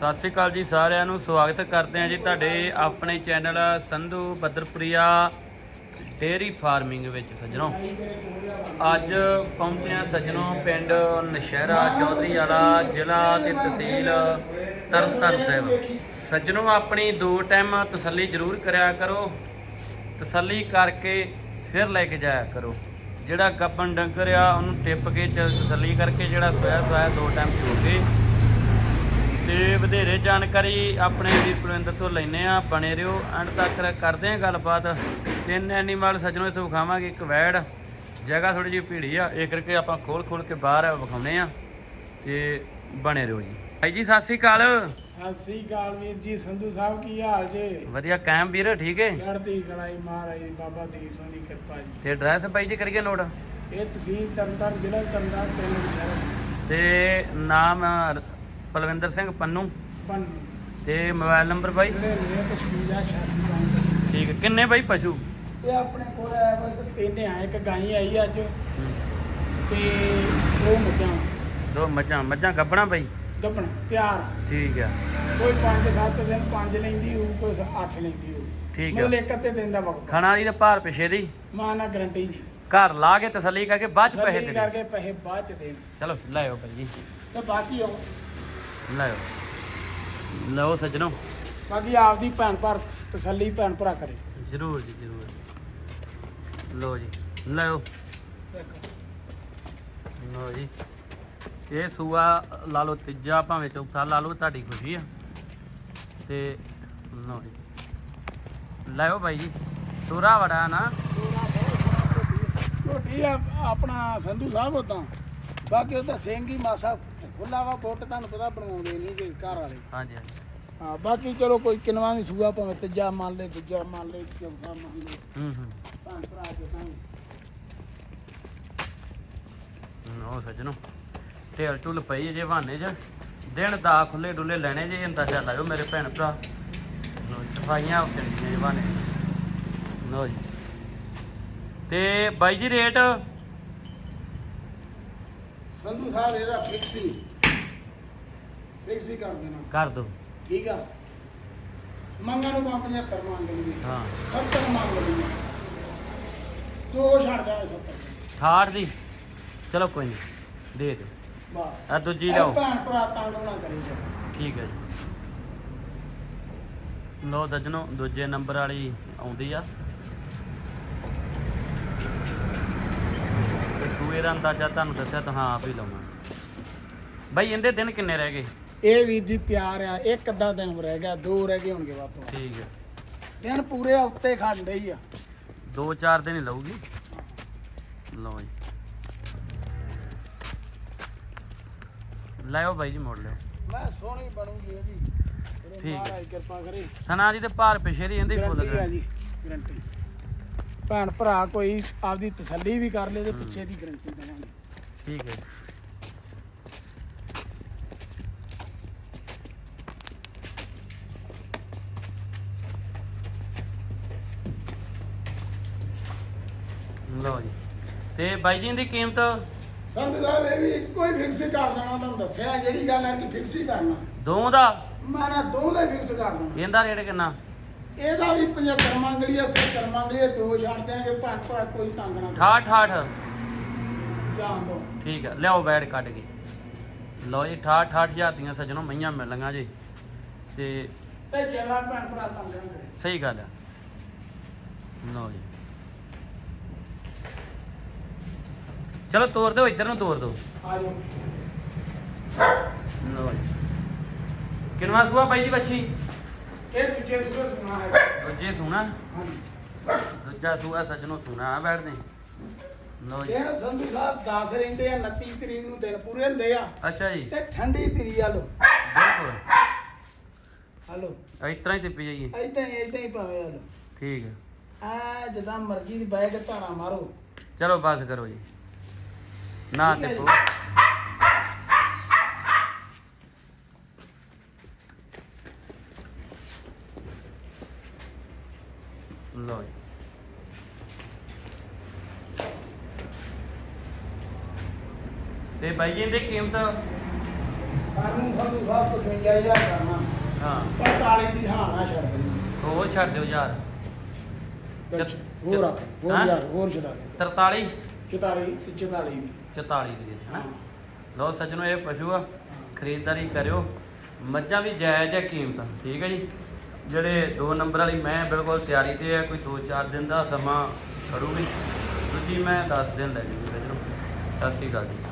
ਸਤਿ ਸ਼੍ਰੀ ਅਕਾਲ ਜੀ ਸਾਰਿਆਂ ਨੂੰ, ਸਵਾਗਤ ਕਰਦੇ ਹਾਂ ਜੀ ਤੁਹਾਡੇ ਆਪਣੇ channel Sandhu Baddarpuria dairy farming ਵਿੱਚ ਸੱਜਣੋ। ਅੱਜ ਪਹੁੰਚੇ ਹਾਂ ਸੱਜਣੋ ਪਿੰਡ ਨਸ਼ਹਿਰਾ ਚੌਧਰੀ ਵਾਲਾ ਜ਼ਿਲ੍ਹਾ ਤੇ ਤਹਿਸੀਲ ਤਰਨਤਾਰਨ ਸਾਹਿਬ। ਸੱਜਣੋ, ਆਪਣੀ ਦੋ ਟਾਈਮ ਤਸੱਲੀ ਜ਼ਰੂਰ ਕਰਿਆ ਕਰੋ। ਤਸੱਲੀ ਕਰਕੇ ਫਿਰ ਲੈ ਕੇ ਜਾਇਆ ਕਰੋ। ਜਿਹੜਾ ਗੱਬਨ ਡੰਗਰ ਆ, ਉਹਨੂੰ ਟਿੱਪ ਕੇ ਚ- ਤਸੱਲੀ ਕਰਕੇ ਜਿਹੜਾ ਸੋਇਆ ਸੋਇਆ ਦੋ ਟਾਈਮ ਚੋਕੇ ਤੇ ਵਧੇਰੇ ਜਾਣਕਾਰੀ ਆਪਣੇ ਵੀਰ ਕੁਲਵਿੰਦਰ ਤੋਂ ਲੈਨੇ ਆ ਬਣੇ ਰਿਓ ਐਂਡ ਤੱਕ ਕਰਦੇ ਆ ਗੱਲਬਾਤ। ਤਿੰਨ ਐਨੀਮਲ ਸੱਜਣੋ ਇੱਥੇ ਵਿਖਾਵਾਂਗੇ ਇੱਕ ਵੈੜ। ਜਗ੍ਹਾ ਥੋੜੀ ਜਿਹੀ ਭੀੜੀ ਆ ਇਹ ਕਰਕੇ ਆਪਾਂ ਖੋਲ ਖੋਲ ਕੇ ਬਾਹਰ ਵਿਖਾਉਨੇ ਆ ਤੇ ਬਣੇ ਰਿਓ ਜੀ। ਭਾਈ ਜੀ ਸਤਿ ਸ੍ਰੀ ਅਕਾਲ। ਸਤਿ ਸ੍ਰੀ ਅਕਾਲ ਵੀਰ ਜੀ ਸੰਧੂ ਸਾਹਿਬ ਕੀ ਹਾਲ ਜੇ? ਵਧੀਆ ਕਾਇਮ ਵੀਰ ਠੀਕ ਹੈ ਚੜ੍ਹਦੀ ਕਲਾਈ ਮਹਾਰਾਜ ਬਾਬਾ ਦੀਪ ਸਿੰਘ ਦੀ ਕਿਰਪਾ ਜੀ। ਤੇ ਐਡਰੈਸ ਭਾਈ ਜੀ ਕਰੀਏ ਨੋਟ ਇਹ ਤੁਸੀਂ ਤਰਨਤਾਰਨ ਜ਼ਿਲ੍ਹਾ ਤਰਨਤਾਰਨ ਪਿੰਡ ਸ਼ਹਿਰ ਤੇ ਨਾਮ ਪਲਵਿੰਦਰ ਸਿੰਘ ਪੰਨੂ। ਤੇ ਮੋਬਾਈਲ ਨੰਬਰ ਭਾਈ ਜਿਹੜੇ ਨੇ ਤਸ਼ਵੀਰਾਂ ਛਾਤੀ ਪਾਉਂਦੇ ਠੀਕ ਹੈ। ਕਿੰਨੇ ਭਾਈ ਪਸ਼ੂ? ਇਹ ਆਪਣੇ ਕੋਲ ਹੈ ਬਸ ਤਿੰਨ ਆ ਇੱਕ ਗਾਈ ਆਈ ਅੱਜ। ਤੇ ਦੋ ਮੱਝਾਂ। ਦੋ ਮੱਝਾਂ। ਮੱਝਾਂ ਗੱਬਣਾ ਭਾਈ ਗੱਪਣ ਤਿਆਰ। ਠੀਕ ਆ। ਕੋਈ 5-7 ਦਿਨ 5 ਲੈਂਦੀ ਹੋਊ ਕੋਈ 8 ਲੈਂਦੀ ਹੋਊ। ਠੀਕ ਆ। ਮਤਲਬ ਇੱਕ ਅੱਧੇ ਦਿਨ ਦਾ ਵਕਤ ਖਾਣਾ ਦੀ ਤੇ ਭਾਰ ਪਿਛੇ ਦੀ। ਮਾਂ ਨਾਲ ਗਰੰਟੀ ਜੀ। ਘਰ ਲਾ ਕੇ ਤਸੱਲੀ ਕਰਕੇ ਬਾਅਦ ਚ ਪੈਸੇ ਸੱਲੀ ਦੇ ਕਰਕੇ ਪੈਸੇ ਬਾਅਦ ਚ ਦੇਣ। ਚਲੋ ਲਾਇਓ ਭਾਈ ਜੀ। ਤੇ ਬਾਕੀ ਉਹ ਲਾਇਓ ਲਓ ਸੱਜਣੋ। ਬਾਕੀ ਆਪਦੀ ਭੈਣ ਭਰ ਤਸੱਲੀ ਭੈਣ ਭਰਾ ਕਰੇ। ਜ਼ਰੂਰ ਜੀ ਜ਼ਰੂਰ। ਲਓ ਜੀ ਲਾਇਓ ਲਓ ਜੀ। ਇਹ ਸੂਆ ਲਾ ਲਓ ਤੀਜਾ ਭਾਵੇਂ ਚੌਥਾ ਲਾ ਲਓ ਤੁਹਾਡੀ ਖੁਸ਼ੀ ਆ। ਤੇ ਲਓ ਜੀ। ਲਾਇਓ ਭਾਈ ਜੀ। ਤੋਰਾ ਵੜਾ ਨਾ? ਰੋਟੀ ਆ ਆਪਣਾ ਸੰਧੂ ਸਾਹਿਬ ਉਦਾਂ। ਬਾਕੀ ਉਹਦਾ ਸਿੰਘ ਹੀ ਮਾਸਾ ਖੁੱਲਾ ਵਾ ਬੁੱਟ ਤੁਹਾਨੂੰ ਪਤਾ ਬਣਾਉਂਦੇ ਨਹੀਂ ਕਿ ਘਰ ਵਾਲੇ। ਹਾਂਜੀ ਹਾਂਜੀ। ਹਾਂ ਬਾਕੀ ਚਲੋ ਕੋਈ ਕਿਨਵਾ ਵੀ ਸੂਆ ਭਾਵੇਂ ਤੀਜਾ ਮੰਨ ਲੈ ਦੂਜਾ ਮੰਨ ਲੈ ਚੌਥਾ ਮੰਨ ਲੈ। ਹੂੰ ਹੂੰ। ਭੈਣ ਭਰਾ ਕੇ ਤਾਂ ਉਹ ਸੱਜਣੋ ਢੇਲ ਢੁੱਲ ਪਈ ਜੇ ਬਹਾਨੇ ਚ। ਦਿਨ ਦਾ ਖੁੱਲੇ ਡੁੱਲੇ ਲੈਣੇ ਜੇ ਅੰਦਾਜ਼ਾ ਲਾਇਓ ਮੇਰੇ ਭੈਣ ਭਰਾ। ਜੀ, ਸਫਾਈਆਂ ਉੱਤੇ ਜੇ ਬਹਾਨੇ। ਲਓ ਜੀ। ਤੇ ਬਾਈ ਜੀ ਰੇਟ? ਸੰਧੂ ਸਾਹਿਬ ਇਹਦਾ ਫਿਕਸ ਹੀ। ਫਿਕਸ ਹੀ ਕਰ ਦੇਣਾ। ਕਰ ਦੋ। ਠੀਕ ਆ? ਮੰਗਾਂ ਨੂੰ ਪੰਜ 75 ਮੰਗ ਲਈ ਹਾਂ। 70 ਮੰਗ ਲਈ ਦੋ ਛੱਡ ਜਾ 70 68 ਦੀ। ਚਲੋ ਕੋਈ ਨਹੀਂ ਦੇ ਦਿਓ। ਬਸ। ਆ ਦੂਜੀ ਲਓ। ਭੈਣ ਭਰਾ ਤੰਗ ਨਾ ਕਰੀ ਜਾ ਠੀਕ ਹੈ ਜੀ। ਲਓ ਸੱਜਣੋ ਦੂਜੇ ਨੰਬਰ ਵਾਲੀ ਆਉਂਦੀ ਆ। ਤੇ ਦਾ ਅੰਦਾਜ਼ਾ ਤੁਹਾਨੂੰ ਦੱਸਿਆ ਤਾਂ ਹਾਂ ਆਪ ਹੀ ਲਾਉਣਾ ਬਾਈ ਇਹਦੇ ਦਿਨ ਕਿੰਨੇ ਰਹਿ ਗਏ? ਇਹ ਵੀਰ ਜੀ ਤਿਆਰ ਆ ਇੱਕ ਅੱਧਾ ਦਿਨ ਰਹਿ ਗਿਆ ਦੋ ਰਹਿ ਗਏ ਹੋਣਗੇ ਵਾਪਸ। ਠੀਕ ਹੈ। ਦਿਨ ਪੂਰੇ ਉੱਤੇ ਖੰਡ ਹੀ ਆ। ਦੋ ਚਾਰ ਦਿਨ ਹੀ ਲਊਗੀ। ਲਓ ਜੀ। ਲਾਇਓ ਬਾਈ ਜੀ ਮੋੜ ਲਿਓ ਮੈਂ ਸੋਹਣੀ ਬਣੂਗੀ ਇਹਦੀ। ਠੀਕ ਹੈ। ਮਹਾਰਾਜ ਕਿਰਪਾ ਕਰੇ। ਸਨਾ ਦੀ ਤੇ ਭਾਰ ਪਿਛੇ ਦੀ ਇਹਦੀ ਫੁੱਲ ਗਰੰਟੀ ਆ ਜੀ ਗਰੰਟੀ ਭੈਣ ਭਰਾ ਕੋਈ ਆਪਦੀ ਤਸੱਲੀ ਵੀ ਕਰ ਲੇ ਤੇ ਪਿੱਛੇ ਦੀ ਗਰੰਟੀ ਦੇਵਾਂਗੇ। ਠੀਕ ਹੈ ਲਓ ਜੀ। ਤੇ ਬਾਈ ਜੀ ਦੀ ਕੀਮਤ? ਸੰਤ ਸਾਹਿਬ ਇਹ ਵੀ ਇੱਕੋ ਹੀ ਫਿਕਸ ਕਰ ਦੇਣਾ ਤੁਹਾਨੂੰ ਦੱਸਿਆ ਜਿਹੜੀ ਗੱਲ ਹੈ ਕਿ ਫਿਕਸ ਹੀ ਕਰਨਾ। ਦੋ ਦਾ? ਮੈਂ ਦੋ ਦਾ ਫਿਕਸ ਕਰ ਦੇਣਾ। ਇਹਦਾ ਰੇਟ ਕਿੰਨਾ? ਇਹਦਾ ਵੀ 75 ਮੰਗ ਲਈ 70 ਮੰਗ ਲਈ ਦੋ ਛੱਡ ਦਿਆਂਗੇ ਭੈਣ ਭਰਾ ਕੋਈ ਤੰਗ ਨਾ ਕਰੇ। 68 ਜਾਣ ਦੋ ਠੀਕ ਹੈ ਲਿਆਓ ਬੈਡ ਕੱਢ ਕੇ। ਲਓ ਜੀ 68 ਹਜ਼ਾਰ ਦੀਆਂ ਸੱਜਣੋ ਮਈਆਂ ਮਿਲਣਗੀਆਂ ਜੀ। ਤੇ ਤੇ ਜਗਾ ਭੈਣ ਭਰਾ ਤੰਗ ਨਾ ਸਹੀ ਗੱਲ ਹੈ ਲਓ ਜੀ। ਚਲੋ ਤੋਰ ਦਿਓ ਇੱਧਰ ਨੂੰ ਤੋਰ ਦਿਓ। ਆ ਜਾਓ। ਲਓ ਜੀ। ਕਿੰਨਵਾ ਸੂਆ ਬਾਈ ਜੀ ਬੱਚੀ? ਇਹ ਦੂਜੇ ਸੂਰੇ ਸੁਣਾ ਹੈ। ਦੂਜੇ ਸੂਣਾ? ਹਾਂਜੀ। ਦੂਜਾ ਸੂਆ ਸੱਜਣੋ ਸੂਣਾ ਆ ਬੈਠਦੇ ਲਓ ਜੀ। ਇਹ ਸੰਧੂ ਸਾਹਿਬ 10 ਰਹਿੰਦੇ ਆ 29 ਤਰੀਕ ਨੂੰ ਦਿਨ ਪੂਰੇ ਹੁੰਦੇ ਆ। ਅੱਛਾ ਜੀ। ਤੇ ਠੰਡੀ ਤਰੀ ਆ ਲੋ ਬਿਲਕੁਲ। ਹਲੋ ਇਸ ਤਰ੍ਹਾਂ ਹੀ ਟਿੱਪੀ ਜਾਈਏ। ਐਦਾਂ ਹੀ ਐਦਾਂ ਹੀ ਭਾਵੇਂ ਹਲੋ ਠੀਕ ਹੈ ਆ ਜਦਾਂ ਮਰਜ਼ੀ ਦੀ ਬੈਗ ਧਾਰਾ ਮਾਰੋ। ਚਲੋ ਬਸ ਕਰੋ ਜੀ। ਨਾ ਲਓ ਜੀ। ਤੇ ਬਾਈ ਜੀ ਇਹਦੀ ਕੀਮਤ? ਸਾਨੂੰ ਸੰਧੂ ਸਾਹਿਬ 55000 ਕਰਨਾ। ਹਾਂ। 45 ਦੀ ਨਾ ਛੱਡ ਦੇ ਉਹ ਛੱਡ ਦਿਓ ਯਾਰ ਹੋਰ ਹੋਰ? ਯਾਰ ਹੋਰ ਛੱਡ 43 44 ਤੇ 44 ਦੀ 44 ਦੀ ਹੈ। ਨਾ ਲੋ ਸੱਜਣੋ ਇਹ ਪਸ਼ੂ ਆ ਖਰੀਦਦਾਰੀ ਕਰਿਓ। ਮੱਝਾਂ ਵੀ ਜਾਇਜ਼ ਹੈ ਕੀਮਤ ਠੀਕ ਹੈ ਜੀ? ਜਿਹੜੇ 2 ਨੰਬਰ ਵਾਲੀ ਮੈਂ ਬਿਲਕੁਲ ਸਿਆਰੀ ਤੇ ਹੈ ਕੋਈ 2-4 ਦਿਨ ਦਾ ਸਮਾਂ ਕਰੂਗੀ ਦੂਜੀ ਮੈਂ 10 ਦਿਨ ਲੈ ਜੂਗੀ ਸੱਜਣੋ। ਸਤਿ ਸ਼੍ਰੀ ਅਕਾਲ ਜੀ।